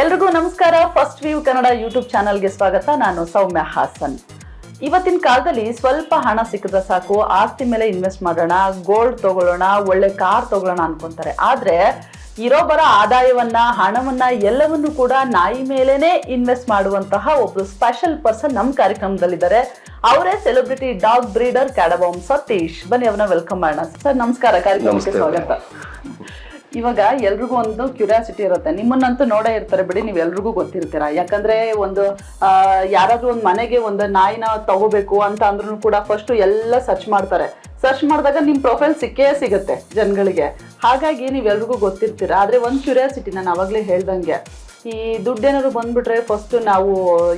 ಎಲ್ರಿಗೂ ನಮಸ್ಕಾರ. First view Kannada YouTube ಚಾನಲ್ಗೆ ಸ್ವಾಗತ. ನಾನು ಸೌಮ್ಯ ಹಾಸನ್. ಇವತ್ತಿನ ಕಾಲದಲ್ಲಿ ಸ್ವಲ್ಪ ಹಣ ಸಿಕ್ಕಿದ್ರೆ ಸಾಕು. ಆಸ್ತಿ ಮೇಲೆ ಇನ್ವೆಸ್ಟ್ ಮಾಡೋಣ ಗೋಲ್ಡ್ ತಗೊಳ್ಳೋಣ ಒಳ್ಳೆ ಕಾರ್ ತಗೊಳ್ಳೋಣ ಅನ್ಕೊಂತಾರೆ. ಆದ್ರೆ ಇರೋ ಬರ ಆದಾಯವನ್ನ ಹಣವನ್ನ ಎಲ್ಲವನ್ನು ಕೂಡ ನಾಯಿ ಮೇಲೇನೆ ಇನ್ವೆಸ್ಟ್ ಮಾಡುವಂತಹ ಒಬ್ರು ಸ್ಪೆಷಲ್ ಪರ್ಸನ್ ನಮ್ಮ ಕಾರ್ಯಕ್ರಮದಲ್ಲಿದ್ದಾರೆ. ಅವರೇ celebrity dog breeder Cadabom Satish. ಬನ್ನಿ ಅವನ್ನ ವೆಲ್ಕಮ್ ಮಾಡೋಣ. ಸರ್ ನಮಸ್ಕಾರ. ಕಾರ್ಯಕ್ರಮಕ್ಕೆ ಸ್ವಾಗತ. ಇವಾಗ ಎಲ್ರಿಗೂ ಒಂದು ಕ್ಯೂರಿಯಾಸಿಟಿ ಇರುತ್ತೆ. ನಿಮ್ಮನ್ನಂತೂ ನೋಡೇ ಇರ್ತಾರೆ ಬಿಡಿ, ನೀವು ಎಲ್ರಿಗೂ ಗೊತ್ತಿರ್ತೀರ? ಯಾಕಂದ್ರೆ ಒಂದು ಯಾರಾದ್ರೂ ಒಂದು ಮನೆಗೆ ಒಂದು ನಾಯಿನ ತಗೋಬೇಕು ಅಂತ ಅಂದ್ರೂ ಕೂಡ ಫಸ್ಟ್ ಎಲ್ಲ ಸರ್ಚ್ ಮಾಡ್ತಾರೆ. ಸರ್ಚ್ ಮಾಡಿದಾಗ ನಿಮ್ಮ ಪ್ರೊಫೈಲ್ ಸಿಕ್ಕೇ ಸಿಗುತ್ತೆ ಜನಗಳಿಗೆ. ಹಾಗಾಗಿ ನೀವೆಲ್ರಿಗೂ ಗೊತ್ತಿರ್ತೀರ? ಆದ್ರೆ ಒಂದು ಕ್ಯೂರಿಯಾಸಿಟಿ ನಾನು ಅವಾಗಲೇ ಹೇಳ್ದಂಗೆ, ಈ ದುಡ್ಡೇನಾದ್ರು ಬಂದ್ಬಿಟ್ರೆ ಫಸ್ಟ್ ನಾವು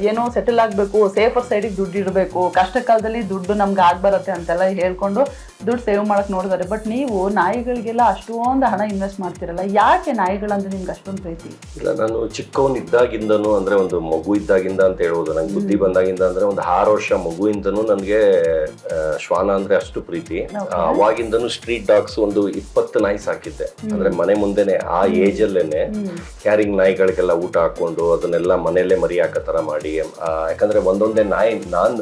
ಏನೋ ಸೆಟಲ್ ಆಗಬೇಕು ಸೇಫರ್ ಸೈಡಿಗೆ ದುಡ್ಡು ಇಡಬೇಕು ಕಷ್ಟ ಕಾಲದಲ್ಲಿ ದುಡ್ಡು ನಮ್ಗೆ ಆಗ್ಬರತ್ತೆ ಅಂತೆಲ್ಲ ಹೇಳ್ಕೊಂಡು ದುಡ್ಡು ಸೇವ್ ಮಾಡಕ್ ನೋಡಿದಾರೆ ಬಟ್ ನೀವು ನಾಯಿಗಳಿಗೆಲ್ಲ ಅಷ್ಟೊಂದು ಹಣ ಇನ್ವೆಸ್ಟ್ ಮಾಡ್ತಿರಲ್ಲ ಯಾಕೆ ನಾಯಿಗಳಂದ್ರೆ ನಿಮ್ಗೆ ಅಷ್ಟೊಂದು ಪ್ರೀತಿ? ಇಲ್ಲ ನಾನು ಚಿಕ್ಕವನ್ ಇದ್ದಾಗಿಂದನು ಅಂದ್ರೆ ಒಂದು ಮಗು ಇದ್ದಾಗಿಂದ ಅಂತ ಹೇಳ್ಬೋದು. ನಂಗೆ ಬುದ್ಧಿ ಬಂದಾಗಿಂದ ಅಂದ್ರೆ ಒಂದು ಆರು ವರ್ಷ ಮಗುವಿಂದನೂ ನನಗೆ ಶ್ವಾನ ಅಂದ್ರೆ ಅಷ್ಟು ಪ್ರೀತಿ. ಅವಾಗಿಂದನು ಸ್ಟ್ರೀಟ್ ಡಾಗ್ಸ್ ಒಂದು ಇಪ್ಪತ್ತು ನಾಯಿ ಸಾಕಿದ್ದೆ. ಅಂದ್ರೆ ಮನೆ ಮುಂದೆನೆ ಆ ಏಜಲ್ಲೇನೆ ಅಲ್ಲೇನೆ ಕ್ಯಾರಿಂಗ್ ನಾಯಿಗಳಿಗೆಲ್ಲ ಊಟ ಹಾಕೊಂಡು ಅದನ್ನೆಲ್ಲ ಮನೆಯಲ್ಲೇ ಮರಿ ಹಾಕೋ ತರ ಮಾಡಿ. ಯಾಕಂದರೆ ಒಂದೊಂದೇ ನಾಯಿ ನಾನ್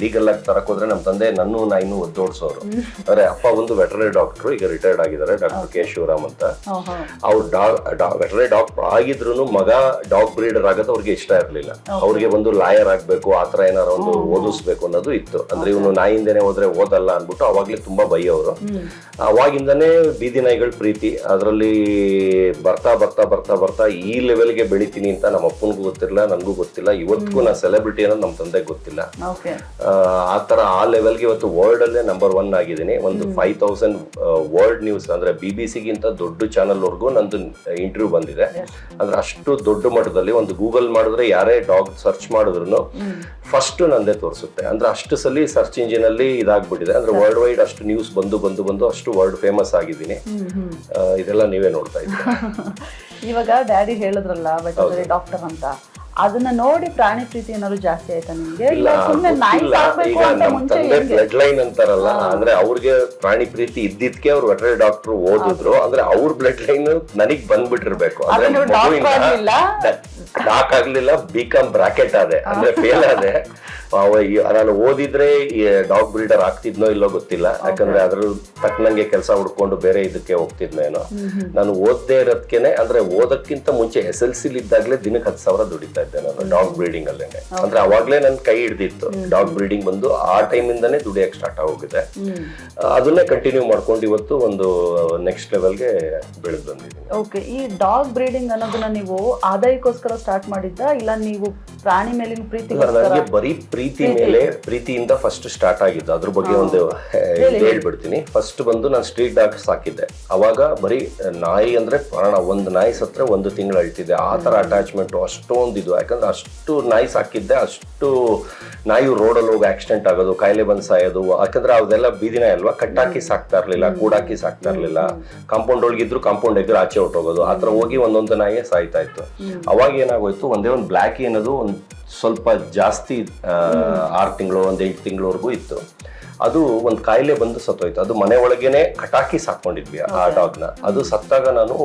ಲೀಗಲ್ ಆಗಿ ತರಕ್ ಹೋದ್ರೆ ನಮ್ಮ ತಂದೆ ನನ್ನೂ ನಾಯಿನೂ ಒದ್ದೋಡ್ಸೋರು. ಅಂದ್ರೆ ಅಪ್ಪ ಒಂದು ವೆಟರ್ನರಿ ಡಾಕ್ಟರ್ ಈಗ ರಿಟೈರ್ಡ್ ಆಗಿದ್ದಾರೆ ಡಾಕ್ಟರ್ ಕೆ ಶಿವರಾಮ್ ಅಂತ. ಅವ್ರು ವೆಟರ್ನರಿ ಡಾಕ್ಟರ್ ಆಗಿದ್ರು ಮಗ ಡಾಗ್ ಬ್ರೀಡರ್ ಆಗೋದು ಅವ್ರಿಗೆ ಇಷ್ಟ ಇರಲಿಲ್ಲ. ಅವ್ರಿಗೆ ಒಂದು ಲಾಯರ್ ಆಗ್ಬೇಕು ಆತರ ಏನಾರ ಒಂದು ಓದಿಸ್ಬೇಕು ಅನ್ನೋದು ಇತ್ತು. ಅಂದ್ರೆ ಇವನು ನಾಯಿಂದನೇ ಹೋದ್ರೆ ಓದಲ್ಲ ಅಂದ್ಬಿಟ್ಟು ಅವಾಗ್ಲೇ ತುಂಬಾ ಬೈಯೋರು ಅವಾಗಿಂದನೇ ಬೀದಿ ನಾಯಿಗಳ ಪ್ರೀತಿ. ಅದರಲ್ಲಿ ಬರ್ತಾ ಬರ್ತಾ ಬರ್ತಾ ಬರ್ತಾ ಈ ಲೆವೆಲ್ಗೆ ಬೆಳಿತೀನಿ ಅಂತ ನಮ್ಮ ಅಪ್ಪನಿಗೂ ಗೊತ್ತಿಲ್ಲ ನನಗೂ ಗೊತ್ತಿಲ್ಲ. ಇವತ್ತಿಗೂ ನಾ ಸೆಲೆಬ್ರಿಟಿ ಅನ್ನೋದು ನಮ್ಮ ತಂದೆಗೆ ಗೊತ್ತಿಲ್ಲ. ಆ, ಆ ತರ ಆ ಲೆವೆಲ್ಗೆ ಇವತ್ತು ವರ್ಲ್ಡ್ ಅಲ್ಲೇ ನಂಬರ್ ಒನ್ ಆಗಿದ್ದೀನಿ ಒಂದು ಫೈವ್ ತೌಸಂಡ್ ವರ್ಲ್ಡ್ ನ್ಯೂಸ್ ಅಂದ್ರೆ ಬಿ ಬಿ ಸಿಗಿಂತ ದೊಡ್ಡ ಚಾನಲ್ ವರ್ಗೂ ನಂದು ಇಂಟರ್ವ್ಯೂ ಬಂದಿದೆ. ಅಂದ್ರೆ ಅಷ್ಟು ದೊಡ್ಡ ಮಟ್ಟದಲ್ಲಿ ಒಂದು ಗೂಗಲ್ ಮಾಡಿದ್ರೆ ಯಾರೇ ಡಾಗ್ ಸರ್ಚ್ ಮಾಡಿದ್ರು ಫಸ್ಟ್ ನಂದೇ ತೋರಿಸುತ್ತೆ. ಅಂದ್ರೆ ಅಷ್ಟು ಸಲ ಸರ್ಚ್ ಇಂಜಿನ್ ಅಲ್ಲಿ ಇದಾಗ್ಬಿಟ್ಟಿದೆ. ಅಂದ್ರೆ ವರ್ಲ್ಡ್ ವೈಡ್ ಅಷ್ಟು ನ್ಯೂಸ್ ಬಂದು ಬಂದು ಬಂದು ಅಷ್ಟು ವರ್ಲ್ಡ್ ಫೇಮಸ್ ಆಗಿದ್ದೀನಿ. ಇದೆಲ್ಲ ನೀವೇ ನೋಡ್ತಾ ಇದ್ದೀರಾ. ಇವಾಗ ಡ್ಯಾಡಿ ಹೇಳಿದ್ರಲ್ಲ ಬಟ್ ಡಾಕ್ಟರ್ ಅಂತ. ಅದನ್ನ ನೋಡಿ ಪ್ರಾಣಿ ಪ್ರೀತಿ ಏನಾದ್ರು ಜಾಸ್ತಿ ಆಯ್ತಾ ನಿಮ್ಗೆ? ಇಲ್ಲ ಸುಮ್ನೆ ನಾಯಿ ಸಾಕ್ಬೇಕು ಅಂತ ನಮ್ ಮುಂಚೆ ತಂದೆ ಬ್ಲಡ್ ಲೈನ್ ಅಂತಾರಲ್ಲ ಅಂದ್ರೆ ಅವ್ರಿಗೆ ಪ್ರಾಣಿ ಪ್ರೀತಿ ಇದ್ದಿದ್ಕೆ ಅವ್ರು ವೆಟರಿ ಡಾಕ್ಟರ್ ಓದಿದ್ರು ಅಂದ್ರೆ ಅವ್ರ ಬ್ಲಡ್ ಲೈನ್ ನನಗ್ ಬಂದ್ಬಿಟ್ಟಿರ್ಬೇಕು. ಅಂದ್ರೆ ಡಾಕ್ ಆಗ್ಲಿಲ್ಲ? ಬಿ ಕಾಮ್ ಬ್ರಾಕೆಟ್ ಆದೆ ಅಂದ್ರೆ ಫೇಲ್ ಆದೆ. ನಾನು ಓದಿದ್ರೆ ಡಾಗ್ ಬ್ರೀಡರ್ ಆಗ್ತಿದ್ನೋ ಇಲ್ಲೋ ಗೊತ್ತಿಲ್ಲ ಯಾಕಂದ್ರೆ ಅದ್ರ ತಕ್ಕನಂಗೆ ಕೆಲಸ ಹುಡ್ಕೊಂಡು ಬೇರೆ ಇದಕ್ಕೆ ಹೋಗ್ತಿದ್ನೇನೋ ನಾನು ಓದದೇ ಇರೋದಕ್ಕೆ ಅಂದ್ರೆ ಓದಕ್ಕಿಂತ ಮುಂಚೆ ಎಸ್ ಎಲ್ ಸಿ ಇದ್ದಾಗ್ಲೇ ದಿನಕ್ಕೆ ಹತ್ತು ಸಾವಿರ ದುಡಿತಾ ಇದ್ದೆ ನಾನು ಡಾಗ್ ಬ್ರೀಡಿಂಗ್ ಅಲ್ಲೇನೆ. ಅಂದ್ರೆ ಅವಾಗ್ಲೇ ನನ್ನ ಕೈ ಹಿಡ್ದಿತ್ತು. ಡಾಗ್ ಬ್ರೀಡಿಂಗ್ ಬಂದು ಆ ಟೈಮ್ ಇಂದಾನೆ ದುಡಿಯಕ್ ಸ್ಟಾರ್ಟ್ ಆಗೋಗಿದೆ. ಅದನ್ನೇ ಕಂಟಿನ್ಯೂ ಮಾಡ್ಕೊಂಡು ಇವತ್ತು ಒಂದು ನೆಕ್ಸ್ಟ್ ಲೆವೆಲ್ಗೆ ಬೆಳೆದು ಬಂದಿದ್ದೀನಿ. ಓಕೆ ಈ ಡಾಗ್ ಬ್ರೀಡಿಂಗ್ ಅನ್ನೋದನ್ನ ನೀವು ಆದಾಯಕ್ಕೋಸ್ಕರ ಸ್ಟಾರ್ಟ್ ಮಾಡಿದ್ದ ಇಲ್ಲ ನೀವು ಪ್ರಾಣಿ ಮೇಲಿನ ಪ್ರೀತಿ ಬರೀ ಪ್ರೀತಿ ಮೇಲೆ ಪ್ರೀತಿಯಿಂದ ಫಸ್ಟ್ ಸ್ಟಾರ್ಟ್ ಆಗಿದ್ದು ಅದ್ರ ಬಗ್ಗೆ ಒಂದು ಹೇಳ್ಬಿಡ್ತೀನಿ. ಫಸ್ಟ್ ಬಂದು ನಾನು ಸ್ಟ್ರೀಟ್ ಡಾಗ್ ಸಾಕಿದ್ದೆ. ಅವಾಗ ಬರೀ ನಾಯಿ ಅಂದ್ರೆ ಪ್ರಾಣ ಒಂದು ನಾಯಿ ಸತ್ರ ಒಂದು ತಿಂಗಳು ಅಳ್ತಿದ್ದೆ. ಆ ತರ ಅಟ್ಯಾಚ್ಮೆಂಟ್ ಅಷ್ಟೊಂದು ಇದು ಯಾಕಂದ್ರೆ ಅಷ್ಟು ನಾಯಿ ಸಾಕಿದ್ದೆ ಅಷ್ಟು ನಾಯಿ ರೋಡಲ್ಲಿ ಹೋಗಿ ಆಕ್ಸಿಡೆಂಟ್ ಆಗೋದು ಕಾಯಿಲೆ ಬಂದು ಸಾಯೋದು ಯಾಕಂದ್ರೆ ಅದೆಲ್ಲ ಬೀದಿನ ಅಲ್ವಾ? ಕಟ್ಟಾಕಿ ಸಾಕ್ತಾ ಇರಲಿಲ್ಲ ಕೂಡಾಕಿ ಸಾಕ್ತಾ ಇರಲಿಲ್ಲ. ಕಾಂಪೌಂಡ್ ಒಳಗಿದ್ರು ಕಾಂಪೌಂಡ್ ಎದುರು ಆಚೆ ಹೊಟ್ಟೋಗೋದು ಆ ಥರ ಹೋಗಿ ಒಂದೊಂದು ನಾಯಿ ಸಾಯ್ತಾ ಇತ್ತು. ಅವಾಗ ಏನಾಗೋಯ್ತು ಒಂದೇ ಒಂದು ಬ್ಲ್ಯಾಕ್ ಅನ್ನೋದು ಒಂದು ಸ್ವಲ್ಪ ಜಾಸ್ತಿ ಆರು ತಿಂಗಳು ಒಂದು ಎಂಟು ತಿಂಗಳವರೆಗೂ ಇತ್ತು. ಅದು ಒಂದು ಕಾಯಿಲೆ ಬಂದು ಸತ್ತೋಯ್ತು. ಅದು ಮನೆ ಒಳಗೇನೆ ಕಟಾಕಿ ಸಾಕೊಂಡಿದ್ವಿ ಆ ಡಾಗ್ನ ಅದು ಸತ್ತಾಗ ನಾನು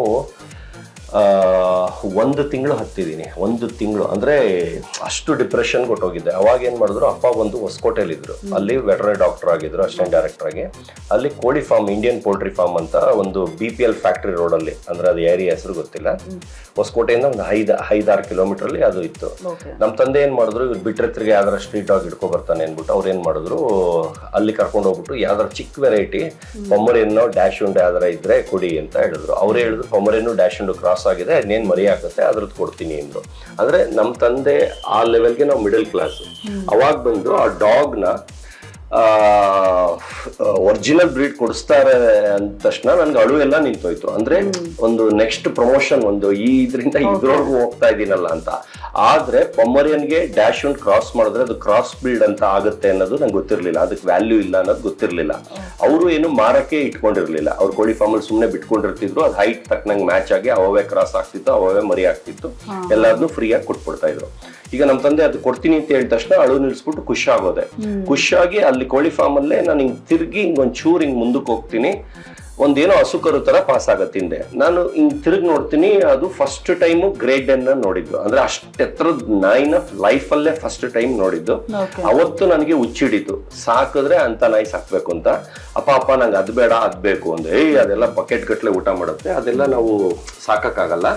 ಒಂದು ತಿಂಗಳು ಹತ್ತಿದ್ದೀನಿ ಒಂದು ತಿಂಗಳು ಅಂದರೆ ಅಷ್ಟು ಡಿಪ್ರೆಷನ್ ಕೊಟ್ಟೋಗಿದ್ದೆ ಅವಾಗ ಏನು ಮಾಡಿದ್ರು ಅಪ್ಪ ಒಂದು ಹೊಸಕೋಟೆಯಲ್ಲಿದ್ದರು ಅಲ್ಲಿ ವೆಟರ್ನರಿ ಡಾಕ್ಟರ್ ಆಗಿದ್ದರು ಅಸಿಸ್ಟೆಂಟ್ ಡೈರೆಕ್ಟರ್ ಆಗಿ. ಅಲ್ಲಿ ಕೋಳಿ ಫಾರ್ಮ್ ಇಂಡಿಯನ್ ಪೋಲ್ಟ್ರಿ ಫಾರ್ಮ್ ಅಂತ ಒಂದು ಬಿ ಪಿ ಎಲ್ ಫ್ಯಾಕ್ಟ್ರಿ ರೋಡಲ್ಲಿ ಅಂದರೆ ಅದು ಏರಿಯಾ ಹೆಸರು ಗೊತ್ತಿಲ್ಲ. ಹೊಸಕೋಟೆಯಿಂದ ಒಂದು ಐದು ಐದಾರು ಕಿಲೋಮೀಟ್ರಲ್ಲಿ ಅದು ಇತ್ತು. ನಮ್ಮ ತಂದೆ ಏನು ಮಾಡಿದ್ರು ಇವ್ರು ಬಿಟ್ಟರೆ ತಿರ್ಗಿ ಯಾವ್ದಾರ ಸ್ಟ್ರೀಟ್ ಡಾಗ್ ಹಿಡ್ಕೊ ಬರ್ತಾನೆ ಅಂದ್ಬಿಟ್ಟು ಅವ್ರು ಏನು ಮಾಡಿದ್ರು ಅಲ್ಲಿ ಕರ್ಕೊಂಡು ಹೋಗ್ಬಿಟ್ಟು ಯಾವ್ದಾರ ಚಿಕ್ಕ ವೆರೈಟಿ ಪೊಮ್ಮರೇನೋ ಡ್ಯಾಶ್ ಉಂಡು ಯಾವ್ದಾರ ಇದ್ರೆ ಕೊಡಿ ಅಂತ ಹೇಳಿದ್ರು. ಅವರೇ ಹೇಳಿದ್ರು ಪೊಮರೇನು ಡ್ಯಾಶ್ ಉಂಡು ಕ್ರಾಸ್ ಆಗಿದೆ ಅದನ್ನೇನು ಮರಿ ಹಾಕುತ್ತೆ ಅದ್ರದ್ದು ಕೊಡ್ತೀನಿ ಅಂದ್ರು. ಅಂದರೆ ನಮ್ಮ ತಂದೆ ಆ ಲೆವೆಲ್ಗೆ ನಾವು ಮಿಡಲ್ ಕ್ಲಾಸ್ ಅವಾಗ ಬಂದು ಆ ಡಾಗ್ನ ಒರಿಜಿನಲ್ ಬ್ರೀಡ್ ಕೊಡಿಸ್ತಾರೆ ಅಂದ ತಕ್ಷಣ ನನ್ಗೆ ಅಳು ಎಲ್ಲ ನಿಂತೋಯ್ತು. ಅಂದ್ರೆ ಒಂದು ನೆಕ್ಸ್ಟ್ ಪ್ರಮೋಷನ್ ಒಂದು ಈ ಇದರಿಂದ ಇದ್ರವರೆಗೂ ಹೋಗ್ತಾ ಇದೀನಲ್ಲ ಅಂತ. ಆದ್ರೆ ಪೊಮರಿಯನ್ಗೆ ಡ್ಯಾಶ್ ಒಂದು ಕ್ರಾಸ್ ಮಾಡಿದ್ರೆ ಅದು ಕ್ರಾಸ್ ಬ್ರೀಡ್ ಅಂತ ಆಗುತ್ತೆ ಅನ್ನೋದು ನಂಗೆ ಗೊತ್ತಿರಲಿಲ್ಲ. ಅದಕ್ಕೆ ವ್ಯಾಲ್ಯೂ ಇಲ್ಲ ಅನ್ನೋದು ಗೊತ್ತಿರಲಿಲ್ಲ. ಅವರು ಏನು ಮಾರಕ್ಕೆ ಇಟ್ಕೊಂಡಿರ್ಲಿಲ್ಲ. ಅವ್ರು ಕೋಳಿ ಫಾರ್ಮಲ್ಲಿ ಸುಮ್ಮನೆ ಬಿಟ್ಕೊಂಡಿರ್ತಿದ್ರು. ಅದು ಹೈಟ್ ತಕ್ಕನಂಗೆ ಮ್ಯಾಚ್ ಆಗಿ ಅವೇ ಕ್ರಾಸ್ ಆಗ್ತಿತ್ತು ಅವೇ ಮರಿ ಆಗ್ತಿತ್ತು. ಎಲ್ಲಾದನ್ನೂ ಫ್ರೀಯಾಗಿ ಕೊಟ್ಬಿಡ್ತಾ ಇದ್ರು. ಈಗ ನಮ್ಮ ತಂದೆ ಅದು ಕೊಡ್ತೀನಿ ಅಂತ ಹೇಳಿದ ತಕ್ಷಣ ಅಳು ನಿಲ್ಸ್ಬಿಟ್ಟು ಖುಷಿ ಆಗೋದೆ ಖುಷಿಯಾಗಿ ಅಲ್ಲಿ ಕೋಳಿ ಫಾರ್ಮ್ ಅಲ್ಲೇ ನಾನು ಹಿಂಗ್ ತಿರ್ಗಿ ಹಿಂಗ್ ಒಂಚೂರು ಹಿಂಗ್ ಮುಂದಕ್ಕೆ ಹೋಗ್ತೀನಿ. ಒಂದೇನೋ ಹಸುಕರು ತರ ಪಾಸ್ ಆಗತ್ತೆ ಹಿಂದೆ. ನಾನು ಹಿಂಗ್ ತಿರುಗಿ ನೋಡ್ತೀನಿ ಅದು ಫಸ್ಟ್ ಟೈಮು ಗ್ರೇಟ್ ಅನ್ನ ನೋಡಿದ್ದು. ಅಂದ್ರೆ ಅಷ್ಟೆತ್ತರದ ನಾಯಿ ನಾಯಿನ ಲೈಫ್ ಅಲ್ಲೇ ಫಸ್ಟ್ ಟೈಮ್ ನೋಡಿದ್ದು ಅವತ್ತು ನನಗೆ ಹುಚ್ಚಿಡಿತು ಸಾಕಿದ್ರೆ ಅಂತ ನಾಯಿ ಸಾಕ್ಬೇಕು ಅಂತ. ಅಪ್ಪ ಅಪ್ಪ ನಂಗೆ ಅದ್ ಬೇಡ ಅದ್ ಬೇಕು ಅಂದ್ರೆ ಏಯ್ ಅದೆಲ್ಲ ಬಕೆಟ್ ಗಟ್ಲೆ ಊಟ ಮಾಡುತ್ತೆ ಅದೆಲ್ಲ ನಾವು ಸಾಕಕ್ಕಾಗಲ್ಲ.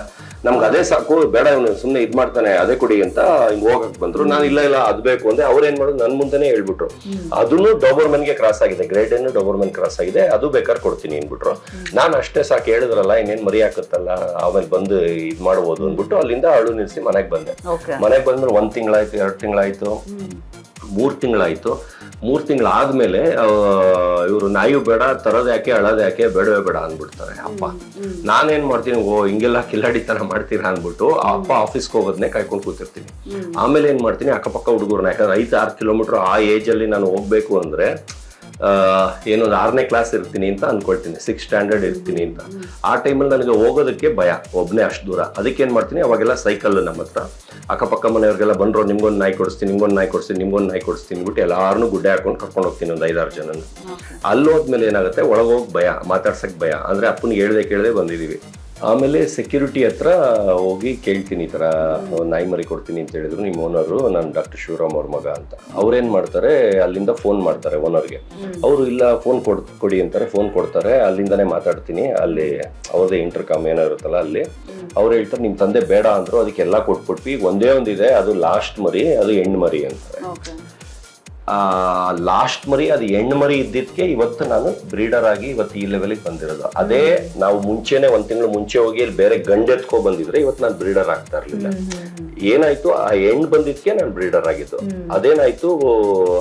ನಮ್ಗೆ ಅದೇ ಸಾಕು ಬೇಡ ಇವನು ಸುಮ್ಮನೆ ಇದ್ ಮಾಡ್ತಾನೆ ಅದೇ ಕೊಡಿ ಅಂತ ಹಿಂಗ್ ಹೋಗಕ್ ಬಂದ್ರು. ನಾನು ಇಲ್ಲ ಇಲ್ಲ ಅದ್ ಬೇಕು ಅಂದ್ರೆ ಅವ್ರೇನ್ ಮಾಡೋದು? ನನ್ ಮುಂದೆನೇ ಹೇಳ್ಬಿಟ್ರು. ಅದನ್ನು ಡೋಬರ್ಮನ್ಗೆ ಕ್ರಾಸ್ ಆಗಿದೆ. ಗ್ರೇಟ್ ಡೋಬರ್ ಡೋಬರ್ಮನ್ ಕ್ರಾಸ್ ಆಗಿದೆ. ಅದು ಬೇಕಾದ್ರೆ ಕೊಡ್ತೀನಿ ಅಂದ್ಬಿಟ್ರು ನಾನು ಅಷ್ಟೇ ಸಾಕು ಹೇಳಿದ್ರಲ್ಲ ಇನ್ನೇನ್ ಮರಿ ಹಾಕತ್ತಲ್ಲ ಆಮೇಲೆ ಬಂದು ಇದು ಮಾಡ್ಬೋದು ಅಂದ್ಬಿಟ್ಟು ಅಲ್ಲಿಂದ ಅಳು ನಿಲ್ಸಿ ಮನೆಗೆ ಬಂದೆ. ಮನೆಗೆ ಬಂದ್ಮೇಲೆ ಒಂದು ತಿಂಗಳಾಯ್ತು ಎರಡು ತಿಂಗಳಾಯ್ತು ಮೂರು ತಿಂಗಳಾಯ್ತು. ಮೂರು ತಿಂಗಳಾದ್ಮೇಲೆ ಇವರು ನಾಯಿ ಬೇಡ ತರೋದು ಯಾಕೆ ಅಳೋದು ಯಾಕೆ ಬೇಡವೇ ಬೇಡ ಅಂದ್ಬಿಡ್ತಾರೆ ಅಪ್ಪ. ನಾನೇನ್ ಮಾಡ್ತೀನಿ ಓ ಹಿಂಗೆಲ್ಲ ಕಿಲ್ಲಾಡಿತನ ಮಾಡ್ತೀರಾ ಅಂದ್ಬಿಟ್ಟು ಆ ಅಪ್ಪ ಆಫೀಸ್ಗೆ ಹೋಗೋದನ್ನೇ ಕಾಯ್ಕೊಂಡು ಕೂತಿರ್ತೀನಿ. ಆಮೇಲೆ ಏನ್ ಮಾಡ್ತೀನಿ ಅಕ್ಕಪಕ್ಕ ಹುಡುಗರನ್ನ ಯಾಕಂದ್ರೆ ಐದು ಆರು ಕಿಲೋಮೀಟರ್ ಆ ಏಜ್ ಅಲ್ಲಿ ನಾನು ಹೋಗ್ಬೇಕು ಅಂದ್ರೆ ಏನೊಂದು ಆರನೇ ಕ್ಲಾಸ್ ಇರ್ತೀನಿ ಅಂತ ಅನ್ಕೊಳ್ತೀನಿ. ಸಿಕ್ಸ್ ಸ್ಟ್ಯಾಂಡರ್ಡ್ ಇರ್ತೀನಿ ಅಂತ. ಆ ಟೈಮಲ್ಲಿ ನನಗೆ ಹೋಗೋದಕ್ಕೆ ಭಯ. ಒಬ್ಬನೇ ಅಷ್ಟು ದೂರ. ಅದಕ್ಕೆ ಏನು ಮಾಡ್ತೀನಿ? ಅವಾಗೆಲ್ಲ ಸೈಕಲ್ ನಮ್ಮ ಹತ್ರ. ಅಕ್ಕಪಕ್ಕ ಮನೆಯವ್ರಿಗೆಲ್ಲ ಬಂದರು ನಿಮ್ಗೊಂದು ನಾಯಿ ಕೊಡಿಸ್ತೀನಿ ನಿಮ್ಗೊಂದು ನಾಯಿ ಕೊಡಿಸ್ತೀನಿ ನಿಮ್ಗೊಂದು ನಾಯಿ ಕೊಡಿಸ್ತೀನಿ. ಬಿಟ್ಟು ಎಲ್ಲಾರನ್ನೂ ಗುಡ್ಡೆ ಹಾಕೊಂಡು ಕರ್ಕೊಂಡು ಹೋಗ್ತೀನಿ ಒಂದು ಐದಾರು ಜನನ. ಅಲ್ಲಿ ಹೋದ್ಮೇಲೆ ಏನಾಗುತ್ತೆ? ಹೋಗಿ ಭಯ. ಮಾತಾಡ್ಸೋಕ್ಕೆ ಭಯ. ಅಂದರೆ ಅಪ್ಪನಿಗೆ ಹೇಳ್ದೆ ಕೇಳದೆ ಬಂದಿದೀವಿ. ಆಮೇಲೆ ಸೆಕ್ಯೂರಿಟಿ ಹತ್ರ ಹೋಗಿ ಕೇಳ್ತೀನಿ ಈ ತರ ಒಂದ್ ನಾಯಿ ಮರಿ ಕೊಡ್ತೀನಿ ಅಂತ ಹೇಳಿದ್ರು ನಿಮ್ಮ ಓನರು ನಾನು ಡಾಕ್ಟರ್ ಶಿವರಾಮ್ ಅವ್ರ ಮಗ ಅಂತ. ಅವ್ರೇನು ಮಾಡ್ತಾರೆ ಅಲ್ಲಿಂದ ಫೋನ್ ಮಾಡ್ತಾರೆ ಓನರ್ಗೆ ಅವರು ಇಲ್ಲ ಫೋನ್ ಕೊಡ್ ಕೊಡಿ ಅಂತಾರೆ ಫೋನ್ ಕೊಡ್ತಾರೆ ಅಲ್ಲಿಂದನೇ ಮಾತಾಡ್ತೀನಿ ಅಲ್ಲಿ ಅವ್ರದೇ ಇಂಟರ್ ಕಾಮ್ ಏನೋ ಇರುತ್ತಲ್ಲ ಅಲ್ಲಿ. ಅವ್ರು ಹೇಳ್ತಾರೆ ನಿಮ್ಮ ತಂದೆ ಬೇಡ ಅಂದ್ರು ಅದಕ್ಕೆಲ್ಲ ಕೊಟ್ಬಿಟ್ವಿ ಒಂದೇ ಒಂದಿದೆ ಅದು ಲಾಸ್ಟ್ ಮರಿ ಅದು ಹೆಣ್ಣು ಮರಿ ಅಂತಾರೆ. ಲಾಸ್ಟ್ ಮರಿ ಅದು ಹೆಣ್ಣು ಮರಿ ಇದ್ದಿದ್ಕೆ ಇವತ್ತು ನಾನು ಬ್ರೀಡರ್ ಆಗಿ ಇವತ್ತು ಈ ಲೆವೆಲ್ಗೆ ಬಂದಿರೋದು. ಅದೇ ನಾವು ಮುಂಚೆನೆ ಒಂದ್ ತಿಂಗಳು ಮುಂಚೆ ಹೋಗಿ ಇಲ್ಲಿ ಬೇರೆ ಗಂಡೆತ್ಕೊ ಬಂದಿದ್ರೆ ಇವತ್ತು ನಾನು ಬ್ರೀಡರ್ ಆಗ್ತಾ ಇರ್ಲಿಲ್ಲ. ಏನಾಯ್ತು ಆ ಹೆಣ್ಣು ಬಂದಿದ್ಕೆ ನಾನು ಬ್ರೀಡರ್ ಆಗಿದ್ದು. ಅದೇನಾಯ್ತು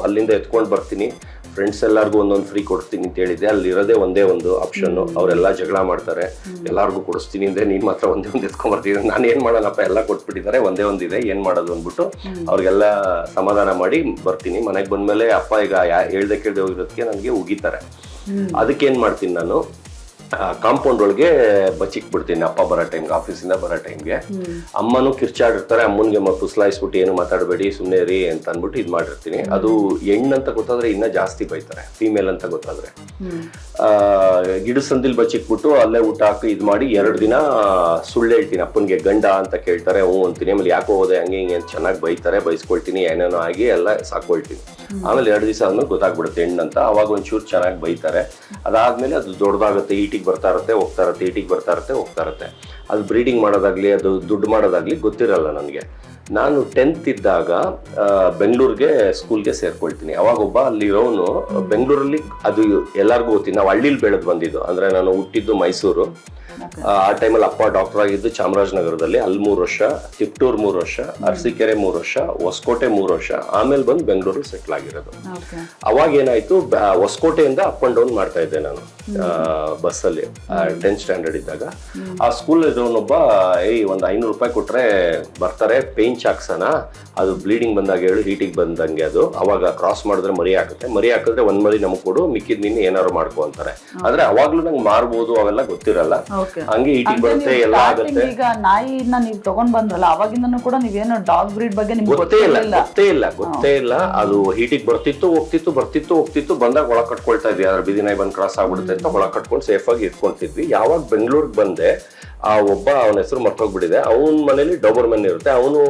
ಅಲ್ಲಿಂದ ಎತ್ಕೊಂಡ್ ಬರ್ತೀನಿ. ಫ್ರೆಂಡ್ಸ್ ಎಲ್ಲರಿಗೂ ಒಂದೊಂದು ಫ್ರೀ ಕೊಡ್ತೀನಿ ಅಂತ ಹೇಳಿದೆ ಅಲ್ಲಿ ಇರೋದೇ ಒಂದೇ ಒಂದು ಆಪ್ಷನ್ ಅವರೆಲ್ಲ ಜಗಳ ಮಾಡ್ತಾರೆ. ಎಲ್ಲರಿಗೂ ಕೊಡಿಸ್ತೀನಿ ಅಂದ್ರೆ ನೀನು ಮಾತ್ರ ಒಂದೇ ಒಂದು ಎತ್ಕೊಂಡ್ ಬರ್ತೀನಿ ನಾನು ಏನು ಮಾಡೋಣಪ್ಪ ಎಲ್ಲ ಕೊಟ್ಬಿಟ್ಟಿದ್ದಾರೆ ಒಂದೇ ಒಂದಿದೆ ಏನು ಮಾಡೋದು ಅಂದ್ಬಿಟ್ಟು ಅವ್ರಿಗೆಲ್ಲ ಸಮಾಧಾನ ಮಾಡಿ ಬರ್ತೀನಿ. ಮನೆಗೆ ಬಂದ್ಮೇಲೆ ಅಪ್ಪ ಈಗ ಯಾ- ಹೇಳ್ದೆ ಕೇಳ್ದೆ ಹೋಗಿರೋದಕ್ಕೆ ನನಗೆ ಉಗಿತಾರೆ. ಅದಕ್ಕೆ ಏನ್ ಮಾಡ್ತೀನಿ ನಾನು? ಕಾಂಪೌಂಡ್ ಒಳಗೆ ಬಚ್ಚಿಕ್ ಬಿಡ್ತೀನಿ ಅಪ್ಪ ಬರೋ ಟೈಮ್ಗೆ ಆಫೀಸಿಂದ ಬರೋ ಟೈಮ್ಗೆ ಅಮ್ಮನೂ ಕಿರ್ಚಾಡಿರ್ತಾರೆ ಅಮ್ಮನಿಗೆ ಪುಸ್ಲಾಯಿಸ್ಬಿಟ್ಟು ಏನು ಮಾತಾಡಬೇಡಿ ಸುಮ್ಮನೆ ರೀ ಅಂತ ಅಂದ್ಬಿಟ್ಟು ಇದು ಮಾಡಿರ್ತೀನಿ. ಅದು ಹೆಣ್ಣಂತ ಗೊತ್ತಾದ್ರೆ ಇನ್ನ ಜಾಸ್ತಿ ಬೈತಾರೆ ಫೀಮೇಲ್ ಅಂತ ಗೊತ್ತಾದ್ರೆ. ಆ, ಗಿಡ ಸಂದಿಲ್ ಬಚ್ಚಿಕ್ಬಿಟ್ಟು ಅಲ್ಲೇ ಊಟ ಹಾಕಿ ಇದು ಮಾಡಿ ಎರಡು ದಿನ ಸುಳ್ಳು ಹೇಳ್ತೀನಿ. ಅಪ್ಪನಿಗೆ ಗಂಡ ಅಂತ ಕೇಳ್ತಾರೆ ಹ್ಞೂ ಅಂತೀನಿ. ಆಮೇಲೆ ಯಾಕೋ ಹೋದೆ ಹಂಗೆ ಹಿಂಗೆ ಅಂತ ಚೆನ್ನಾಗಿ ಬೈತಾರೆ ಬೈಸ್ಕೊಳ್ತೀನಿ ಏನೇನೋ ಆಗಿ ಎಲ್ಲ ಸಾಕೊಳ್ತೀನಿ ಆಮೇಲೆ ಎರಡು ದಿವಸ ಆದ್ಮೇಲೆ ಗೊತ್ತಾಗ್ಬಿಡುತ್ತೆ ಹೆಣ್ಣಂತ ಅವಾಗ ಒಂಚೂರು ಚೆನ್ನಾಗಿ ಬೈತಾರೆ. ಅದಾದ್ಮೇಲೆ ಅದು ದೊಡ್ಡದಾಗುತ್ತೆ ಈಟಿಗೆ ಬರ್ತಾ ಇರುತ್ತೆ, ಹೋಗ್ತಾ ಇರುತ್ತೆ ಬರ್ತಾ ಇರುತ್ತೆ, ಹೋಗ್ತಾ ಇರುತ್ತೆ. ಅದು ಬ್ರೀಡಿಂಗ್ ಮಾಡೋದಾಗ್ಲಿ, ಅದು ದುಡ್ಡು ಮಾಡೋದಾಗ್ಲಿ ಗೊತ್ತಿರಲ್ಲ ನನಗೆ. ನಾನು ಟೆಂತ್ ಇದ್ದಾಗ ಬೆಂಗಳೂರಿಗೆ ಸ್ಕೂಲ್ಗೆ ಸೇರ್ಕೊಳ್ತೀನಿ. ಅವಾಗ ಒಬ್ಬ ಅಲ್ಲಿರೋನು, ಬೆಂಗಳೂರಲ್ಲಿ ಅದು ಎಲ್ಲರಿಗೂ ಗೊತ್ತಿ, ನಾವು ಹಳ್ಳಿಲಿ ಬೆಳೆದು ಬಂದಿದ್ದು. ಅಂದರೆ ನಾನು ಹುಟ್ಟಿದ್ದು ಮೈಸೂರು. ಆ ಟೈಮಲ್ಲಿ ಅಪ್ಪ ಡಾಕ್ಟರ್ ಆಗಿದ್ದು ಚಾಮರಾಜನಗರದಲ್ಲಿ. ಅಲ್ಲಿ ಮೂರು ವರ್ಷ ತಿಪ್ಟೂರ್ ಮೂರು ವರ್ಷ ಅರಸೀಕೆರೆ ಮೂರು ವರ್ಷ ಹೊಸಕೋಟೆ ಮೂರು ವರ್ಷ. ಆಮೇಲೆ ಬಂದು ಬೆಂಗಳೂರಿಗೆ ಸೆಟ್ಲ್ ಆಗಿರೋದು. ಅವಾಗ ಏನಾಯ್ತು ಹೊಸಕೋಟೆಯಿಂದ ಅಪ್ ಅಂಡ್ ಡೌನ್ ಮಾಡ್ತಾ ಇದ್ದೆ ನಾನು ಬಸ್ಸಲ್ಲಿ ಟೆಂತ್ ಸ್ಟ್ಯಾಂಡರ್ಡ್ ಇದ್ದಾಗ. ಆ ಸ್ಕೂಲ್ ಇರೋನೊಬ್ಬ ಏಯ್ ಒಂದು ಐನೂರು ರೂಪಾಯಿ ಕೊಟ್ರೆ ಬರ್ತಾರೆ ಪೇಂಚ್ ಹಾಕ್ಸೋಣ ಅದು ಬ್ಲೀಡಿಂಗ್ ಬಂದಾಗ ಹೇಳು ಹೀಟಿಗೆ ಬಂದಂಗೆ ಅದು. ಅವಾಗ ಕ್ರಾಸ್ ಮಾಡಿದ್ರೆ ಮರಿ ಹಾಕುತ್ತೆ. ಮರಿ ಹಾಕಿದ್ರೆ ಒಂದ್ ಮರಿ ನಮಗ್ ಕೊಡು ಮಿಕ್ಕಿದ್ ನಿನ್ನೆ ಏನಾರು ಮಾಡ್ಕೊ ಅಂತಾರೆ. ಆದ್ರೆ ಅವಾಗ್ಲೂ ನಂಗೆ ಮಾರ್ಬೋದು ಅವೆಲ್ಲ ಗೊತ್ತಿರಲ್ಲ. ಹಂಗೆ ಹೀಟಿಗೆ ಬರುತ್ತೆ ಎಲ್ಲ ಆಗುತ್ತೆ. ಈಗ ನಾಯಿನ ನೀವು ತಗೊಂಡ್ ಬಂದ್ರಲ್ಲ ಅವಾಗಿಂದನು ಕೂಡ ನೀವೇನು ಡಾಗ್ ಬ್ರೀಡ್ ಬಗ್ಗೆ ನಿಮ್ಗೆ ಗೊತ್ತೇ ಇಲ್ಲ ಗೊತ್ತೇ ಇಲ್ಲ ಗೊತ್ತೇ ಇಲ್ಲ. ಅದು ಹೀಟಿಗೆ ಬರ್ತಿತ್ತು ಹೋಗ್ತಿತ್ತು ಬರ್ತಿತ್ತು ಹೋಗ್ತಿತ್ತು ಬಂದಾಗ ಒಳಗ್ ಕಟ್ಕೊಳ್ತಾ ಇದ್ವಿ. ಅದ್ರ ಬಿದಿ ನಾಯಿ ಬಂದ್ ಕ್ರಾಸ್ ಆಗ್ಬಿಡುತ್ತೆ ಅಂತ ಒಳಗ್ ಕಟ್ಕೊಂಡು ಸೇಫ್ ಆಗಿ ಇಟ್ಕೊಂತಿದ್ವಿ. ಯಾವಾಗ ಬೆಂಗಳೂರಿಗೆ ಬಂದೆ ಆ ಒಬ್ಬ ಅವನ ಹೆಸರು ಮರ್ತೋಗ್ಬಿಟ್ಟಿದೆ. ಅವನ ಮನೇಲಿ ಡೋಬರ್ಮನ್ ಇರುತ್ತೆ. ಅವನು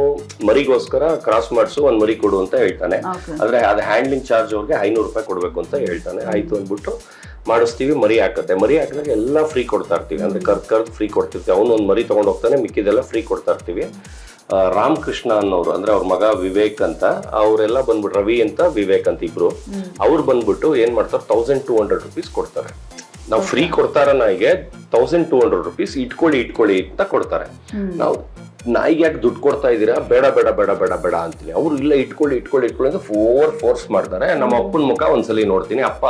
ಮರಿಗೋಸ್ಕರ ಕ್ರಾಸ್ ಮಾಡಿಸು ಒಂದ್ ಮರಿ ಕೊಡು ಅಂತ ಹೇಳ್ತಾನೆ. ಅಂದ್ರೆ ಆದ್ರೆ ಅದು ಹ್ಯಾಂಡ್ಲಿಂಗ್ ಚಾರ್ಜ್ ಅವ್ರಿಗೆ ಐನೂರು ರೂಪಾಯಿ ಕೊಡ್ಬೇಕು ಅಂತ ಹೇಳ್ತಾನೆ. ಆಯ್ತು ಅಂದ್ಬಿಟ್ಟು ಮಾಡಿಸ್ತೀವಿ ಮರಿ ಹಾಕತ್ತೆ. ಮರಿ ಹಾಕಿದಾಗ ಎಲ್ಲ ಫ್ರೀ ಕೊಡ್ತಾ ಇರ್ತೀವಿ. ಅಂದ್ರೆ ಕರ್ದ್ ಕರ್ದ್ ಫ್ರೀ ಕೊಡ್ತಿರ್ತೀವಿ. ಅವನು ಒಂದು ಮರಿ ತಗೊಂಡು ಹೋಗ್ತಾನೆ ಮಿಕ್ಕಿದೆಲ್ಲ ಫ್ರೀ ಕೊಡ್ತಾ ಇರ್ತೀವಿ. ರಾಮಕೃಷ್ಣ ಅನ್ನೋರು ಅಂದ್ರೆ ಅವ್ರ ಮಗ ವಿವೇಕ್ ಅಂತ ಅವರೆಲ್ಲ ಬಂದ್ಬಿಟ್ಟು ರವಿ ಅಂತ ವಿವೇಕ್ ಅಂತ ಇಬ್ರು. ಅವ್ರು ಬಂದ್ಬಿಟ್ಟು ಏನ್ ಮಾಡ್ತಾರೆ? ತೌಸಂಡ್ ಟೂ ಹಂಡ್ರೆಡ್ ರುಪೀಸ್ ಕೊಡ್ತಾರೆ. ನಾವು ಫ್ರೀ ಕೊಡ್ತಾರ ನಾಯಿಗೆ ತೌಸಂಡ್ ಟೂ ಹಂಡ್ರೆಡ್ ರುಪೀಸ್ ಇಟ್ಕೊಳ್ಳಿ ಇಟ್ಕೊಳ್ಳಿ ಅಂತ ಕೊಡ್ತಾರೆ. ನಾವು ನಾಯಿಗೆ ಯಾಕೆ ದುಡ್ಡು ಕೊಡ್ತಾ ಇದ್ದೀರಾ? ಬೇಡ ಬೇಡ ಬೇಡ ಬೇಡ ಬೇಡ ಅಂತೀನಿ. ಅವ್ರು ಇಲ್ಲ ಇಟ್ಕೊಳ್ಳಿ ಇಟ್ಕೊಳ್ಳಿ ಇಟ್ಕೊಳ್ಳಿ ಅಂತ ಫೋರ್ ಫೋರ್ಸ್ ಮಾಡ್ತಾರೆ. ನಮ್ಮ ಅಪ್ಪನ ಮುಖ ಒಂದ್ಸಲಿ ನೋಡ್ತೀನಿ. ಅಪ್ಪ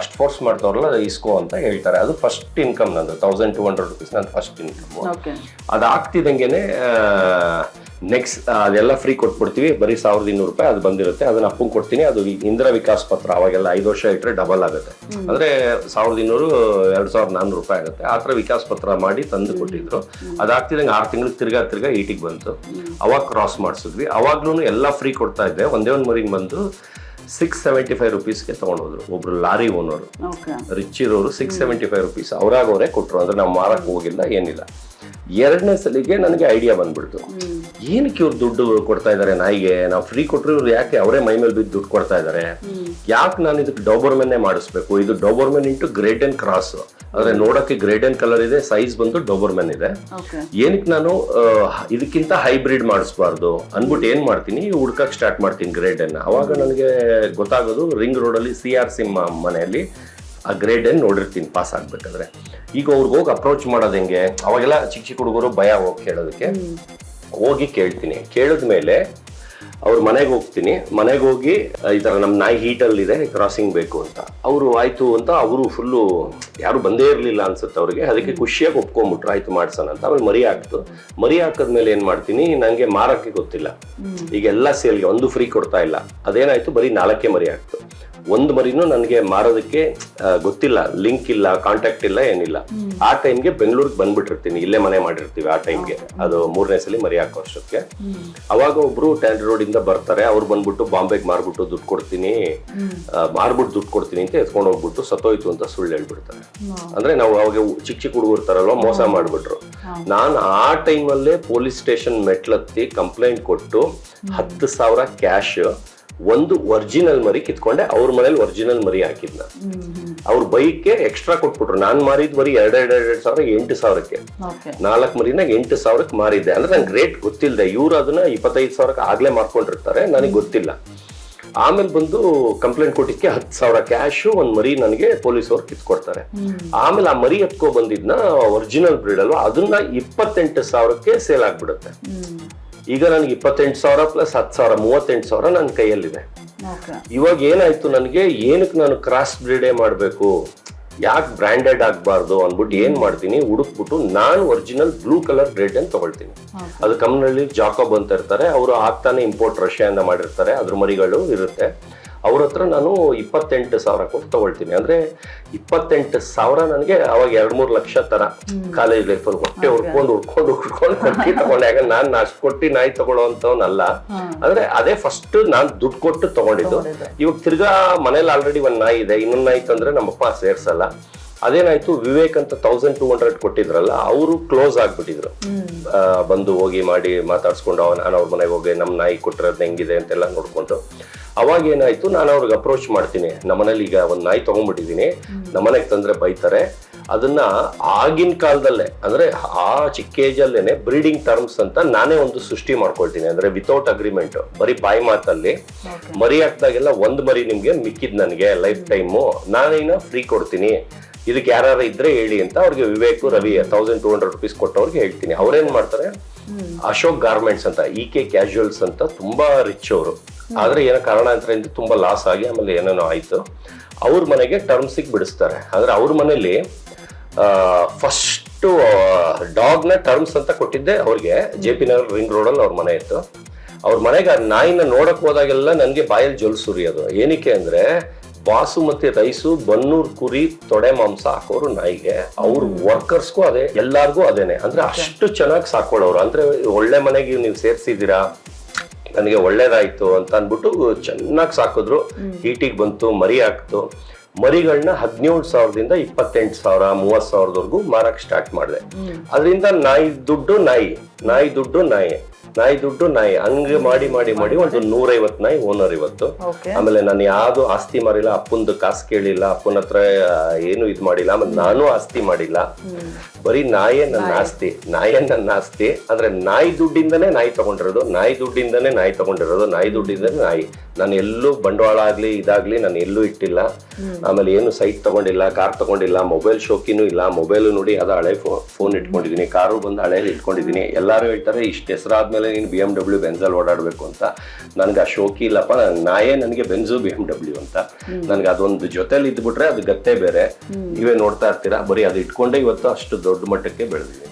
ಅಷ್ಟು ಫೋರ್ಸ್ ಮಾಡ್ತಾವ್ರಲ್ಲ ಇಸ್ಕೋ ಅಂತ ಹೇಳ್ತಾರೆ. ಅದು ಫಸ್ಟ್ ಇನ್ಕಮ್ ನಂದು ತೌಸಂಡ್ ಟೂ ಹಂಡ್ರೆಡ್ ರುಪೀಸ್ ನಂದು ಫಸ್ಟ್ ಇನ್ಕಮ್ ಓಕೆ ಅದು ಆಗ್ತಿದಂಗೆನೆ ನೆಕ್ಸ್ಟ್ ಅದೆಲ್ಲ ಫ್ರೀ ಕೊಟ್ಬಿಡ್ತೀವಿ. ಬರೀ ಸಾವಿರದ ಇನ್ನೂರು ರೂಪಾಯಿ ಅದು ಬಂದಿರುತ್ತೆ. ಅದನ್ನ ಅಪ್ಪಂಗೆ ಕೊಡ್ತೀನಿ. ಅದು ಇಂದ್ರ ವಿಕಾಸ್ ಪತ್ರ ಅವಾಗೆಲ್ಲ ಐದು ವರ್ಷ ಇಟ್ಟರೆ ಡಬಲ್ ಆಗುತ್ತೆ. ಅಂದ್ರೆ ಸಾವಿರದ ಇನ್ನೂರು ಎರಡ್ ಸಾವಿರದ ನಾನ್ನೂರು ರೂಪಾಯಿ ಆಗುತ್ತೆ. ಆ ಥರ ವಿಕಾಸ್ ಪತ್ರ ಮಾಡಿ ತಂದು ಕೊಟ್ಟಿದ್ರು. ಅದಾಗ್ತಿದಂಗೆ ಆರು ತಿಂಗಳು ತಿರ್ಗಾ ತಿರ್ಗಾ ಈಟಿಗೆ ಬಂತು. ಅವಾಗ ಕ್ರಾಸ್ ಮಾಡಿಸಿದ್ವಿ. ಅವಾಗ್ಲೂ ಎಲ್ಲ ಫ್ರೀ ಕೊಡ್ತಾ ಇದ್ದೆ. ಒಂದೇ ಒಂದು ಮರಿಗೆ ಬಂದು ಸಿಕ್ಸ್ ಸೆವೆಂಟಿ ಫೈವ್ ರುಪೀಸ್ಗೆ ತೊಗೊಂಡೋದ್ರು ಒಬ್ರು ಲಾರಿ ಓನರು. ರಿಚ್ ಇರೋರು ಸಿಕ್ಸ್ ಸೆವೆಂಟಿ ಫೈವ್ ರುಪೀಸ್ ಅವ್ರಾಗ ಅವರೇ ಕೊಟ್ಟರು ಅಂದ್ರೆ ನಾವು ಮಾರಕ್ಕೆ ಹೋಗಿಲ್ಲ ಏನಿಲ್ಲ. ಎರಡನೇ ಸಲಿಗೆ ನನಗೆ ಐಡಿಯಾ ಬಂದ್ಬಿಡ್ತು. ಏನಕ್ಕೆ ಇವ್ರು ದುಡ್ಡು ಕೊಡ್ತಾ ಇದ್ದಾರೆ ನಾಯಿಗೆ? ನಾವು ಫ್ರೀ ಕೊಟ್ಟರು ಇವ್ರು ಯಾಕೆ ಅವರೇ ಮೈ ಮೇಲೆ ಬಿದ್ದು ದುಡ್ಡು ಕೊಡ್ತಾ ಇದ್ದಾರೆ ಯಾಕೆ ನಾನು ಇದಕ್ಕೆ ಡೋಬರ್ಮೆನ್ನೇ ಮಾಡಿಸ್ಬೇಕು? ಇದು Doberman into great and cross ಅಂದ್ರೆ ನೋಡಕ್ಕೆ ಗ್ರೇಟ್ ಅಂಡ್ ಕಲರ್ ಇದೆ ಸೈಜ್ ಬಂದು ಡೋಬರ್ಮೆನ್ ಇದೆ. ಏನಕ್ಕೆ ನಾನು ಇದಕ್ಕಿಂತ ಹೈಬ್ರಿಡ್ ಮಾಡಿಸ್ಬಾರ್ದು? ಅನ್ಬಿಟ್ಟು ಏನ್ ಮಾಡ್ತೀನಿ? ಹುಡ್ಕಕ್ ಸ್ಟಾರ್ಟ್ ಮಾಡ್ತೀನಿ ಗ್ರೇಡ್ ಅನ್ನ. ಅವಾಗ ನನಗೆ ಗೊತ್ತಾಗೋದು ರಿಂಗ್ ರೋಡ್ ಅಲ್ಲಿ ಸಿ ಆರ್ ಸಿಮ್ ಮನೆಯಲ್ಲಿ ಆ ಗ್ರೇಡ್ ನೋಡಿರ್ತೀನಿ ಪಾಸ್ ಆಗ್ಬೇಕಾದ್ರೆ. ಈಗ ಅವ್ರಿಗೆ ಹೋಗಿ ಅಪ್ರೋಚ್ ಮಾಡೋದು ಹೆಂಗೆ? ಅವಾಗೆಲ್ಲ ಚಿಕ್ಕ ಚಿಕ್ಕ ಹುಡುಗರು ಭಯ ಹೋಗಿ ಕೇಳೋದಕ್ಕೆ. ಹೋಗಿ ಕೇಳ್ತೀನಿ. ಕೇಳಿದ್ಮೇಲೆ ಅವ್ರ ಮನೆಗೆ ಹೋಗ್ತೀನಿ. ಮನೆಗೆ ಹೋಗಿ ಈ ತರ ನಮ್ಮ ನಾಯಿ ಹೀಟಲ್ಲಿ ಇದೆ ಕ್ರಾಸಿಂಗ್ ಬೇಕು ಅಂತ. ಅವರು ಆಯಿತು ಅಂತ ಅವರು ಫುಲ್ಲು ಯಾರು ಬಂದೇ ಇರಲಿಲ್ಲ ಅನ್ಸುತ್ತೆ ಅವ್ರಿಗೆ. ಅದಕ್ಕೆ ಖುಷಿಯಾಗಿ ಒಪ್ಕೊಂಬಿಟ್ರು ಆಯ್ತು ಮಾಡ್ಸೋಣ ಅಂತ. ಆಮೇಲೆ ಮರಿ ಹಾಕ್ತು. ಮರಿ ಹಾಕಿದ್ಮೇಲೆ ಏನು ಮಾಡ್ತೀನಿ ನನಗೆ ಮಾರೋಕ್ಕೆ ಗೊತ್ತಿಲ್ಲ. ಈಗ ಎಲ್ಲ ಸೇಲ್ಗೆ ಒಂದು ಫ್ರೀ ಕೊಡ್ತಾ ಇಲ್ಲ. ಅದೇನಾಯ್ತು ಬರೀ ನಾಲ್ಕೇ ಮರಿ ಹಾಕ್ತು. ಒಂದು ಮರಿನೂ ನನಗೆ ಮಾರೋದಕ್ಕೆ ಗೊತ್ತಿಲ್ಲ. ಲಿಂಕ್ ಇಲ್ಲ ಕಾಂಟ್ಯಾಕ್ಟ್ ಇಲ್ಲ ಏನಿಲ್ಲ. ಆ ಟೈಮ್ಗೆ ಬೆಂಗಳೂರಿಗೆ ಬಂದ್ಬಿಟ್ಟಿರ್ತೀನಿ. ಇಲ್ಲೇ ಮನೆ ಮಾಡಿರ್ತೀವಿ ಆ ಟೈಮ್ಗೆ. ಅದು ಮೂರನೇ ಸಲ ಮರಿ ಹಾಕೋ ವರ್ಷಕ್ಕೆ. ಅವಾಗ ಒಬ್ರು ಟ್ಯಾಂಡ್ ರೋಡ್ ಇಂದ ಬರ್ತಾರೆ. ಅವ್ರು ಬಂದ್ಬಿಟ್ಟು ಬಾಂಬೆಗೆ ಮಾರ್ಬಿಟ್ಟು ದುಡ್ಡು ಕೊಡ್ತೀನಿ ಮಾರ್ಬಿಟ್ಟು ದುಡ್ಡು ಕೊಡ್ತೀನಿ ಅಂತ ಎತ್ಕೊಂಡು ಹೋಗ್ಬಿಟ್ಟು ಸತ್ತೋಯ್ತು ಅಂತ ಸುಳ್ಳು ಹೇಳ್ಬಿಡ್ತಾರೆ. ಅಂದ್ರೆ ನಾವು ಅವಾಗ ಚಿಕ್ಕ ಚಿಕ್ಕ ಹುಡುಗರು ಇರ್ತಾರಲ್ವ ಮೋಸ ಮಾಡ್ಬಿಟ್ರು. ನಾನು ಆ ಟೈಮಲ್ಲೇ ಪೊಲೀಸ್ ಸ್ಟೇಷನ್ ಮೆಟ್ಲತ್ತಿ ಕಂಪ್ಲೇಂಟ್ ಕೊಟ್ಟು ಹತ್ತು ಸಾವಿರ ಕ್ಯಾಶ್ ಒಂದು ಒರಿಜಿನಲ್ ಮರಿ ಕಿತ್ಕೊಂಡೆ ಅವ್ರ ಮನೇಲಿ ಒರಿಜಿನಲ್ ಮರಿ ಹಾಕಿದ್ನ. ಅವ್ರ ಬೈಕ್ಗೆ ಎಕ್ಸ್ಟ್ರಾ ಕೊಟ್ಬಿಟ್ರು. ನಾನ್ ಮಾರಿದ್ ಮರಿ ಎರಡ್ ಎರಡ್ ಎರಡ್ ಸಾವಿರ ಎಂಟು ಸಾವಿರಕ್ಕೆ. ನಾಲ್ಕು ಮರಿನ ಎಂಟು ಸಾವಿರಕ್ಕೆ ಮಾರಿದ್ದೆ. ಅಂದ್ರೆ ನಂಗೆ ರೇಟ್ ಗೊತ್ತಿಲ್ಲದೆ ಇವ್ರು ಅದನ್ನ ಇಪ್ಪತ್ತೈದು ಸಾವಿರಕ್ಕೆ ಆಗ್ಲೇ ಮಾರ್ಕೊಂಡಿರ್ತಾರೆ. ನನಗೆ ಗೊತ್ತಿಲ್ಲ. ಆಮೇಲೆ ಬಂದು ಕಂಪ್ಲೇಂಟ್ ಕೊಟ್ಟಿದ್ದಕ್ಕೆ ಹತ್ತು ಸಾವಿರ ಕ್ಯಾಶು ಒಂದು ಮರಿ ನನಗೆ ಪೊಲೀಸ್ ಅವ್ರು ಕಿತ್ಕೊಡ್ತಾರೆ. ಆಮೇಲೆ ಆ ಮರಿ ಎತ್ಕೊ ಬಂದಿದ್ನ ಒರಿಜಿನಲ್ ಬ್ರೀಡ್ ಅಲ್ವಾ ಅದನ್ನ ಇಪ್ಪತ್ತೆಂಟು ಸಾವಿರಕ್ಕೆ ಸೇಲ್ ಆಗ್ಬಿಡುತ್ತೆ. ಈಗ ನನಗೆ ಇಪ್ಪತ್ತೆಂಟು ಸಾವಿರ ಪ್ಲಸ್ ಹತ್ತು ಸಾವಿರ ಮೂವತ್ತೆಂಟು ಸಾವಿರ ನನ್ನ ಕೈಯಲ್ಲಿದೆ ಇವಾಗ ಏನಾಯ್ತು ನನಗೆ? ಏನಕ್ಕೆ ನಾನು ಕ್ರಾಸ್ ಬ್ರೀಡೇ ಮಾಡಬೇಕು? ಯಾಕೆ ಬ್ರ್ಯಾಂಡೆಡ್ ಆಗಬಾರ್ದು ಅಂದ್ಬಿಟ್ಟು ಏನು ಮಾಡ್ತೀನಿ? ಹುಡುಕ್ಬಿಟ್ಟು ನಾನು ಒರಿಜಿನಲ್ ಬ್ಲೂ ಕಲರ್ ಬ್ರೆಡ್ ಅಂತ ತಗೊಳ್ತೀನಿ. ಅದು ಕಂಪ್ನಿಯಲ್ಲಿ ಜಾಕೋಬ್ ಅಂತ ಇರ್ತಾರೆ. ಅವರು ಆಗ್ತಾನೆ ಇಂಪೋರ್ಟ್ ರಷ್ಯಾಯಿಂದ ಮಾಡಿರ್ತಾರೆ. ಅದ್ರ ಮರಿಗಳು ಇರುತ್ತೆ. ಅವ್ರ ಹತ್ರ ನಾನು ಇಪ್ಪತ್ತೆಂಟು ಸಾವಿರ ಕೊಟ್ಟು ತಗೊಳ್ತೀನಿ. ಅಂದ್ರೆ ಇಪ್ಪತ್ತೆಂಟು ಸಾವಿರ ನನಗೆ ಅವಾಗ ಎರಡ್ ಮೂರ್ ಲಕ್ಷ ತರ ಕಾಲೇಜ್ ಲೈಫಲ್ಲಿ ಹೊಟ್ಟೆ ಹುಡ್ಕೊಂಡು ಹುಡ್ಕೊಂಡು ಹುಡ್ಕೊಂಡು ಕೊಟ್ಟು ತಗೊಂಡೆ. ಯಾಕಂದ್ರೆ ನಾನು ಅಷ್ಟು ಕೊಟ್ಟು ನಾಯಿ ತಗೊಳ್ಳೋಂಥವ್ನಲ್ಲ ಅಂದ್ರೆ ಅದೇ ಫಸ್ಟ್ ನಾನು ದುಡ್ಡು ಕೊಟ್ಟು ತಗೊಂಡಿದ್ದು. ಇವಾಗ ತಿರ್ಗಾ ಮನೇಲಿ ಆಲ್ರೆಡಿ ಒಂದು ನಾಯಿ ಇದೆ ಇನ್ನೊಂದು ನಾಯಿ ತಂದ್ರೆ ನಮ್ಮಪ್ಪ ಸೇರ್ಸಲ್ಲ. ಅದೇನಾಯ್ತು ವಿವೇಕ್ ಅಂತ ತೌಸಂಡ್ ಟೂ ಹಂಡ್ರೆಡ್ ಕೊಟ್ಟಿದ್ರಲ್ಲ ಅವರು ಕ್ಲೋಸ್ ಆಗ್ಬಿಟ್ಟಿದ್ರು. ಬಂದು ಹೋಗಿ ಮಾಡಿ ಮಾತಾಡ್ಸ್ಕೊಂಡು ಅವ ನಾನು ಅವ್ರ ಮನೆಗೆ ಹೋಗಿ ನಮ್ಮ ನಾಯಿ ಕೊಟ್ಟಿರೋದು ಹೆಂಗಿದೆ? ಅಂತೆಲ್ಲ ನೋಡ್ಕೊಂಡು. ಅವಾಗ ಏನಾಯ್ತು ನಾನು ಅವ್ರಿಗೆ ಅಪ್ರೋಚ್ ಮಾಡ್ತೀನಿ. ನಮ್ಮನೇಲಿ ಈಗ ಒಂದು ನಾಯಿ ತಗೊಂಡ್ಬಿಟ್ಟಿದೀನಿ ನಮ್ಮನೆಗೆ ತಂದ್ರೆ ಬೈತಾರೆ. ಅದನ್ನ ಆಗಿನ ಕಾಲದಲ್ಲೇ ಅಂದ್ರೆ ಆ ಚಿಕ್ಕ ಏಜ್ ಅಲ್ಲೇನೆ ಬ್ರೀಡಿಂಗ್ ಟರ್ಮ್ಸ್ ಅಂತ ನಾನೇ ಒಂದು ಸೃಷ್ಟಿ ಮಾಡ್ಕೊಳ್ತೀನಿ. ಅಂದ್ರೆ ವಿತೌಟ್ ಅಗ್ರಿಮೆಂಟ್ ಬರೀ ಬಾಯಿ ಮಾತಲ್ಲಿ. ಮರಿ ಹಾಕ್ದಾಗೆಲ್ಲ ಒಂದ್ ಮರಿ ನಿಮ್ಗೆ ಮಿಕ್ಕಿದ್ ನನಗೆ ಲೈಫ್ ಟೈಮು ನಾನೇನ ಫ್ರೀ ಕೊಡ್ತೀನಿ. ಇದಕ್ಕೆ ಯಾರು ಇದ್ರೆ ಹೇಳಿ ಅಂತ ಅವ್ರಿಗೆ Vivek Ravi thousand two hundred rupees ಕೊಟ್ಟವ್ರಿಗೆ ಹೇಳ್ತೀನಿ. ಅವ್ರೇನ್ ಮಾಡ್ತಾರೆ? ಅಶೋಕ್ ಗಾರ್ಮೆಂಟ್ಸ್ ಅಂತ ಇ ಕೆ ಕ್ಯಾಶುವಲ್ಸ್ ಅಂತ ತುಂಬಾ ರಿಚ್ ಅವರು. ಆದ್ರೆ ಏನೋ ಕಾರಣಾಂತರದಿಂದ ತುಂಬಾ ಲಾಸ್ ಆಗಿ ಆಮೇಲೆ ಏನೇನೋ ಆಯ್ತು. ಅವ್ರ ಮನೆಗೆ ಟರ್ಮ್ಸಿಗೆ ಬಿಡಿಸ್ತಾರೆ. ಆದ್ರೆ ಅವ್ರ ಮನೇಲಿ ಫಸ್ಟ್ ಡಾಗ್ನ ಟರ್ಮ್ಸ್ ಅಂತ ಕೊಟ್ಟಿದ್ದೆ ಅವ್ರಿಗೆ. ಜೆ ಪಿ ನಗರ್ ರಿಂಗ್ ಅಲ್ಲಿ ಅವ್ರ ಮನೆ ಇತ್ತು. ಅವ್ರ ಮನೆಗೆ ಆ ನಾಯಿನ ನೋಡಕ್ ಹೋದಾಗೆಲ್ಲ ನನಗೆ ಬಾಯಲ್ಲಿ ಜೊಲ್ ಸುರಿಯೋದು. ಏನಕ್ಕೆ ಅಂದ್ರೆ ಮತ್ತೆ ರೈಸು ಬನ್ನೂರ್ ಕುರಿ ತೊಡೆ ಮಾಂಸ ಹಾಕೋರು ನಾಯಿಗೆ. ಅವ್ರ ವರ್ಕರ್ಸ್ಗೂ ಅದೇ ಎಲ್ಲಾರ್ಗೂ ಅದೇನೆ. ಅಂದ್ರೆ ಅಷ್ಟು ಚೆನ್ನಾಗಿ ಸಾಕೊಳ್ಳೋರು ಅಂದ್ರೆ ಒಳ್ಳೆ ಮನೆಗೆ ನೀವು ಸೇರ್ಸಿದೀರಾ ನನಗೆ ಒಳ್ಳೇದಾಯ್ತು ಅಂತ ಅಂದ್ಬಿಟ್ಟು ಚೆನ್ನಾಗಿ ಸಾಕಿದ್ರು. ಹೀಟಿಗೆ ಬಂತು ಮರಿ ಹಾಕ್ತು. ಮರಿಗಳನ್ನ ಹದಿನೇಳು ಸಾವಿರದಿಂದ ಇಪ್ಪತ್ತೆಂಟು ಸಾವಿರ ಮೂವತ್ತ್ ಸಾವಿರದವರೆಗೂ ಮಾರಕ್ಕೆ ಸ್ಟಾರ್ಟ್ ಮಾಡಿದೆ. ಅದರಿಂದ ನಾಯಿ ದುಡ್ಡು ನಾಯಿ ನಾಯಿ ದುಡ್ಡು ನಾಯಿ. ನಾಯಿ ದುಡ್ಡು ನಾಯಿ. ಹಂಗೆ ಮಾಡಿ ಮಾಡಿ ಮಾಡಿ ಒಂದು ನೂರೈವತ್ತು ನಾಯಿ ಓನರ್ ಇವತ್ತು. ಆಮೇಲೆ ನಾನು ಯಾವ್ದು ಆಸ್ತಿ ಮಾರಿಲ್ಲ ಅಪ್ಪಂದು ಕಾಸು ಕೇಳಿಲ್ಲ ಅಪ್ಪನ ಹತ್ರ ಏನು ಇದು ಮಾಡಿಲ್ಲ ಆಮೇಲೆ ನಾನು ಆಸ್ತಿ ಮಾಡಿಲ್ಲ. ಬರೀ ನಾಯೇ ನನ್ನ ಆಸ್ತಿ ನಾಯೇ ನನ್ನ ಆಸ್ತಿ. ಅಂದ್ರೆ ನಾಯಿ ದುಡ್ಡಿಂದನೇ ನಾಯಿ ತಗೊಂಡಿರೋದು ನಾಯಿ ದುಡ್ಡಿಂದನೇ ನಾಯಿ ತಗೊಂಡಿರೋದು ನಾಯಿ ದುಡ್ಡಿಂದನೇ ನಾಯಿ. ನಾನು ಎಲ್ಲೂ ಬಂಡವಾಳ ಆಗ್ಲಿ ಇದಾಗ್ಲಿ ನಾನು ಎಲ್ಲೂ ಇಟ್ಟಿಲ್ಲ. ಆಮೇಲೆ ಏನು ಸೈಟ್ ತಗೊಂಡಿಲ್ಲ ಕಾರ್ ತಗೊಂಡಿಲ್ಲ ಮೊಬೈಲ್ ಶೋಕಿನೂ ಇಲ್ಲ ಮೊಬೈಲ್ ನೋಡಿ ಅದ ಹಳೆ ಫೋನ್ ಇಟ್ಕೊಂಡಿದ್ದೀನಿ ಕಾರು ಬಂದು ಹಳೇಲಿ ಇಟ್ಕೊಂಡಿದ್ದೀನಿ. ಎಲ್ಲರೂ ಹೇಳ್ತಾರೆ ಇಷ್ಟ ಹೆಸರಾದ್ಮೇಲೆ ನೀನು ಬಿ ಎಂ ಡಬ್ಲ್ಯೂ ಬೆನ್ಸಲ್ಲಿ ಓಡಾಡಬೇಕು ಅಂತ. ನನಗೆ ಆ ಶೋಕಿ ಇಲ್ಲಪ್ಪ ನನ್ ನಾಯೇ ನನಗೆ ಬೆನ್ಸು ಬಿ ಎಂ ಡಬ್ಲ್ಯೂ ಅಂತ. ನನಗೆ ಅದೊಂದು ಜೊತೆಲಿ ಇದ್ಬಿಟ್ರೆ ಅದು ಗತ್ತೆ ಬೇರೆ. ನೀವೇ ನೋಡ್ತಾ ಇರ್ತೀರಾ? ಬರೀ ಅದು ಇಟ್ಕೊಂಡೇ ಇವತ್ತು ಅಷ್ಟು ದೊಡ್ಡ ಮಟ್ಟಕ್ಕೆ ಬೆಳೆದಿದ್ದೀನಿ.